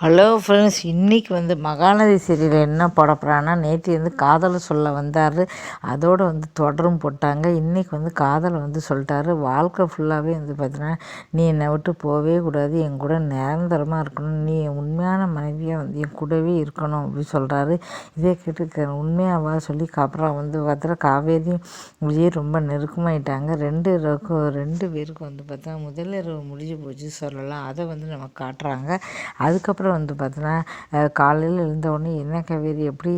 Hello friends இன்றைக்கி வந்து Mahanadi serial என்ன போட போகிறான்னா நேற்று வந்து காதலை சொல்ல வந்தார். அதோடு வந்து தொடரும் போட்டாங்க. இன்றைக்கி வந்து காதலை வந்து சொல்லிட்டாரு. வாழ்க்கை ஃபுல்லாகவே வந்து பார்த்தீங்கன்னா நீ என்னை விட்டு போகவே கூடாது. என் கூட நிரந்தரமாக இருக்கணும். நீ உண்மையான மனைவியாக வந்து என் கூடவே இருக்கணும் அப்படின்னு சொல்கிறாரு இதே கேட்டு உண்மையாவா சொல்லி அப்புறம் வந்து பார்த்தா காவேரியும் விஜய் ரொம்ப நெருக்கமாயிட்டாங்க. ரெண்டு ரெண்டு பேருக்கும் வந்து பார்த்தா முதலிரவு முடிஞ்சு போச்சு சொல்லலாம். அதை வந்து நம்ம காட்டுறாங்க. அதுக்கப்புறம் அதுக்கப்புறம் வந்து பார்த்தோன்னா காலையில் எழுந்தவுடனே என்ன காவேரி எப்படி?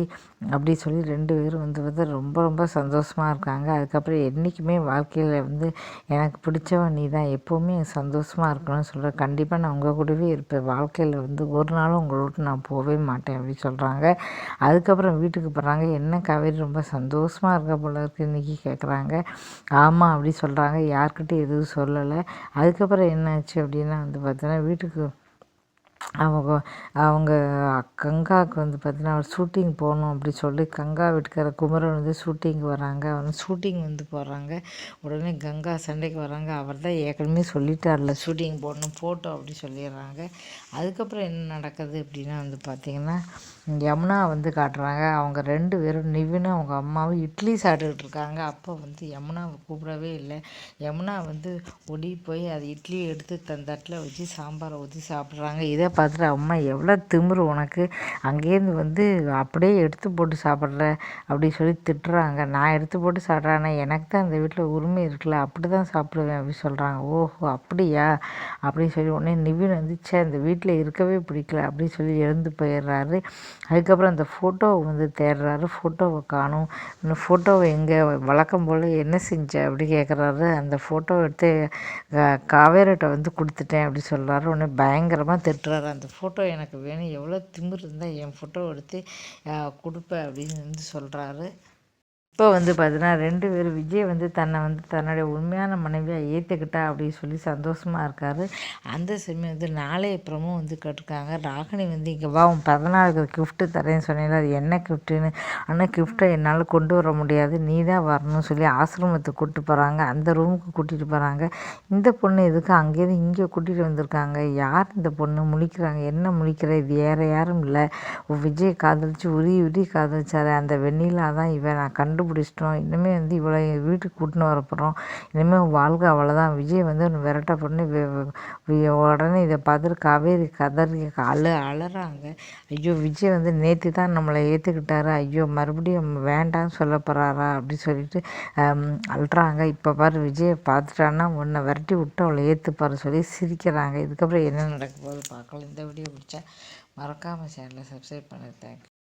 அப்படி சொல்லி ரெண்டு பேரும் வந்து வந்து ரொம்ப ரொம்ப சந்தோஷமாக இருக்காங்க. அதுக்கப்புறம் என்றைக்குமே வாழ்க்கையில் வந்து எனக்கு பிடிச்சவன் நீ தான் எப்போவுமே சந்தோஷமாக இருக்கணும்னு சொல்கிற கண்டிப்பாக நான் உங்கள் கூடவே இருப்பேன். வாழ்க்கையில் வந்து ஒரு நாளும் உங்களை விட்டு நான் போகவே மாட்டேன். அப்படின்னு சொல்கிறாங்க அதுக்கப்புறம் வீட்டுக்கு போகிறாங்க என்ன காவேரி ரொம்ப சந்தோஷமாக இருக்க போல இருக்குது இன்றைக்கி கேட்குறாங்க ஆமாம் அப்படி சொல்கிறாங்க யார்கிட்டையும் எதுவும் சொல்லலை. அதுக்கப்புறம் என்னாச்சு அப்படின்னா வந்து பார்த்தோன்னா வீட்டுக்கு அவங்க அவங்க கங்காவுக்கு வந்து பார்த்தீங்கன்னா ஷூட்டிங் போகணும் அப்படி சொல்லி கங்கா வீட்டுக்கார குமரன் வந்து ஷூட்டிங் வராங்க. வந்து ஷூட்டிங் வந்து போகிறாங்க உடனே கங்கா சண்டைக்கு வராங்க. அவர் தான் ஏற்கனவே சொல்லிட்டார்ல ஷூட்டிங் போடணும் போட்டோம் அப்படி சொல்லிடுறாங்க. அதுக்கப்புறம் என்ன நடக்குது அப்படின்னா வந்து பார்த்திங்கன்னா யமுனா வந்து காட்டுறாங்க. அவங்க ரெண்டு பேரும் நிவினும் அவங்க அம்மாவும் இட்லி சாப்பிட்டுக்கிட்டு இருக்காங்க. அப்போ வந்து யமுனாவை கூப்பிடவே இல்லை. யமுனா வந்து ஒடி போய் அது இட்லியை எடுத்து தன் தட்டில் வச்சு சாம்பாரை ஊற்றி சாப்பிட்றாங்க. இதை பார்த்துட்டு அம்மா எவ்வளோ திமிரு உனக்கு? அங்கேருந்து வந்து அப்படியே எடுத்து போட்டு சாப்பிட்ற அப்படி சொல்லி திட்டுறாங்க. நான் எடுத்து போட்டு சாப்பிட்றேன்னா எனக்கு தான் இந்த வீட்டில் உரிமை இருக்குல்ல? அப்படி தான் சாப்பிடுவேன் அப்படின்னு சொல்கிறாங்க ஓஹோ அப்படியா? அப்படின்னு சொல்லி உடனே நிவின் வந்துச்சே இந்த வீட்டில் இருக்கவே பிடிக்கல அப்படின்னு சொல்லி எழுந்து போயிடுறாரு. அதுக்கப்புறம் அந்த ஃபோட்டோவை வந்து தேடுறாரு. ஃபோட்டோவை காணும். இந்த ஃபோட்டோவை எங்கே? வழக்கம் போல் என்ன செஞ்ச? அப்படி கேட்குறாரு. அந்த ஃபோட்டோ எடுத்து காவேரிட்ட வந்து கொடுத்துட்டேன் அப்படி சொல்கிறாரு உடனே பயங்கரமாக திட்டுறாரு. அந்த ஃபோட்டோ எனக்கு வேணும். எவ்வளோ திமிர் இருந்தால் என் ஃபோட்டோ எடுத்து கொடுப்பேன் அப்படின்னு வந்து சொல்கிறாரு இப்போ வந்து பார்த்தீங்கன்னா ரெண்டு பேரும் விஜய் வந்து தன்னை வந்து தன்னுடைய உண்மையான மனைவியாக ஏற்றுக்கிட்டா அப்படின்னு சொல்லி சந்தோஷமாக இருக்கார். அந்த சமயம் வந்து நாளை அப்புறமும் வந்து கேட்டிருக்காங்க. ராகினி வந்து இங்கே வா உன் பிறந்தநாளுக்கு கிஃப்ட்டு தரேன்னு சொன்னீங்க அது என்ன கிஃப்ட்டுன்னு ஆனால் கிஃப்ட்டை என்னால் கொண்டு வர முடியாது. நீ தான் வரணும்னு சொல்லி ஆசிரமத்துக்கு கூப்பிட்டு போகிறாங்க அந்த ரூமுக்கு கூட்டிகிட்டு போகிறாங்க இந்த பொண்ணு எதுக்கு? அங்கேருந்து இங்கே கூட்டிகிட்டு வந்திருக்காங்க. யார் இந்த பொண்ணு? முழிக்கிறாங்க. என்ன முழிக்கிற? இது வேறு யாரும் இல்லை. விஜய் காதலிச்சு உரி உரி காதலிச்சார். அந்த வெண்ணிலா தான் இவன். நான் கண்டு பிடிச்சிட்டோம் இனிமேல் வந்து இவ்வளோ வீட்டுக்கு கூட்டின்னு வர போகிறோம் இனிமேல் வாழ்க்கை அவ்வளோதான் விஜய் வந்து ஒன்று விரட்ட பண்ணி உடனே இதை பார்த்துட்டு காவேரி கதறி அழ அழறாங்க. ஐயோ விஜய் வந்து நேற்று தான் நம்மளை ஏற்றுக்கிட்டாரு ஐயோ மறுபடியும் வேண்டாம்னு சொல்ல போகிறாரா அப்படின்னு சொல்லிட்டு அழுறாங்க. இப்போ பாரு விஜயை பார்த்துட்டான்னா உன்னை விரட்டி விட்டு அவளை ஏற்றுப்பாரு சொல்லி சிரிக்கிறாங்க. இதுக்கப்புறம் என்ன நடக்க போகுது பார்க்கலாம். இந்த வீடியோ பிடிச்சா மறக்காமல் சேனலை சப்ஸ்கிரைப் பண்ணு. தேங்க்யூ